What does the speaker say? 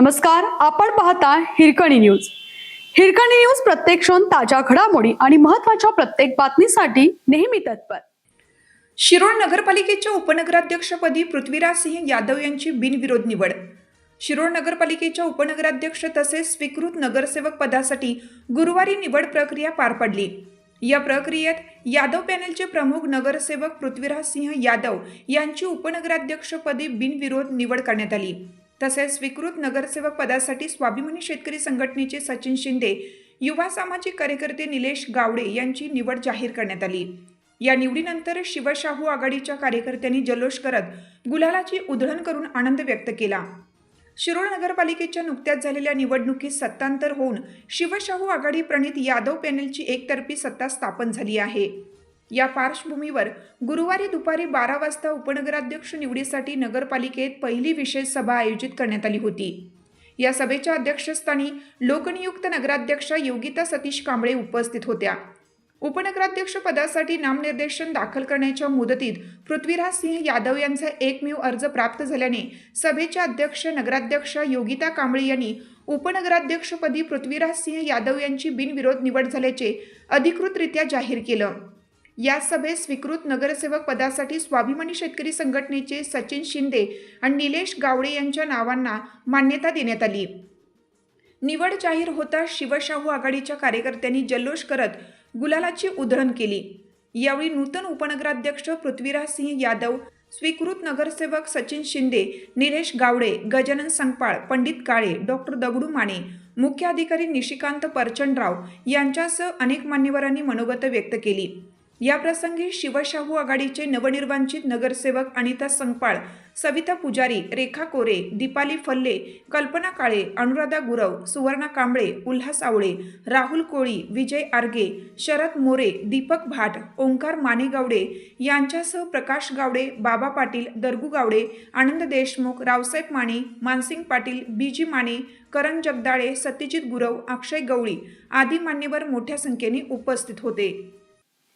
नमस्कार आपण पाहता हिरकणी न्यूज. हिरकणी न्यूज प्रत्येक क्षण ताज्या घडामोडी आणि महत्त्वाच्या प्रत्येक बातमीसाठी नेहमी तत्पर. शिरोळ नगरपालिकेच्या उपनगराध्यक्षपदी पृथ्वीराज सिंह यादव यांची बिनविरोध निवड. शिरोळ नगरपालिकेच्या उपनगराध्यक्ष तसेच स्वीकृत नगरसेवक पदासाठी गुरुवारी निवड प्रक्रिया पार पडली. या प्रक्रियेत यादव पॅनेलचे प्रमुख नगरसेवक पृथ्वीराज सिंह यादव यांची उपनगराध्यक्षपदी बिनविरोध निवड करण्यात आली. तसेच स्वीकृत नगरसेवक पदासाठी स्वाभिमानी शेतकरी संघटनेचे सचिन शिंदे युवा सामाजिक कार्यकर्ते निलेश गावडे यांची निवड जाहीर करण्यात आली. या निवडीनंतर शिवशाहू आघाडीच्या कार्यकर्त्यांनी जल्लोष करत गुलालाची उधळण करून आनंद व्यक्त केला. शिरोळ नगरपालिकेच्या नुकत्याच झालेल्या निवडणुकीत सत्तांतर होऊन शिवशाहू आघाडी प्रणित यादव पॅनेलची एकतर्फी सत्ता स्थापन झाली आहे. या पार्श्वभूमीवर गुरुवारी दुपारी बारा वाजता उपनगराध्यक्ष निवडीसाठी नगरपालिकेत पहिली विशेष सभा आयोजित करण्यात आली होती. या सभेच्या अध्यक्षस्थानी लोकनियुक्त नगराध्यक्षा योगिता सतीश कांबळे उपस्थित होत्या. उपनगराध्यक्ष पदासाठी नामनिर्देशन दाखल करण्याच्या मुदतीत पृथ्वीराज सिंह यादव यांचा एकमेव अर्ज प्राप्त झाल्याने सभेच्या अध्यक्ष नगराध्यक्ष योगिता कांबळे यांनी उपनगराध्यक्षपदी पृथ्वीराज सिंह यादव यांची बिनविरोध निवड झाल्याचे अधिकृतरित्या जाहीर केलं. या सभेत स्वीकृत नगरसेवक पदासाठी स्वाभिमानी शेतकरी संघटनेचे सचिन शिंदे आणि निलेश गावडे यांच्या नावांना मान्यता देण्यात आली. निवड जाहीर होता शिवशाहू आघाडीच्या कार्यकर्त्यांनी जल्लोष करत गुलालाची उधळण केली. यावेळी नूतन उपनगराध्यक्ष पृथ्वीराज सिंह यादव स्वीकृत नगरसेवक सचिन शिंदे निलेश गावडे गजानन संगपाळ पंडित काळे डॉक्टर दगडू माने मुख्य अधिकारी निशिकांत परचंडराव यांच्यासह अनेक मान्यवरांनी मनोगत व्यक्त केली. याप्रसंगी शिवशाहू आघाडीचे नवनिर्वांचित नगरसेवक अनिता संगपाळ सविता पुजारी रेखा कोरे दीपाली फल्ले कल्पना काळे अनुराधा गुरव सुवर्णा कांबळे उल्हास आवळे राहुल कोळी विजय आर्गे शरद मोरे दीपक भाट ओंकार माने गावडे यांच्यासह प्रकाश गावडे बाबा पाटील दर्गू गावडे आनंद देशमुख रावसाहेब माने मानसिंग पाटील बीजी माने करण जगदाळे सत्यजित गुरव अक्षय गवळी आदी मान्यवर मोठ्या संख्येने उपस्थित होते.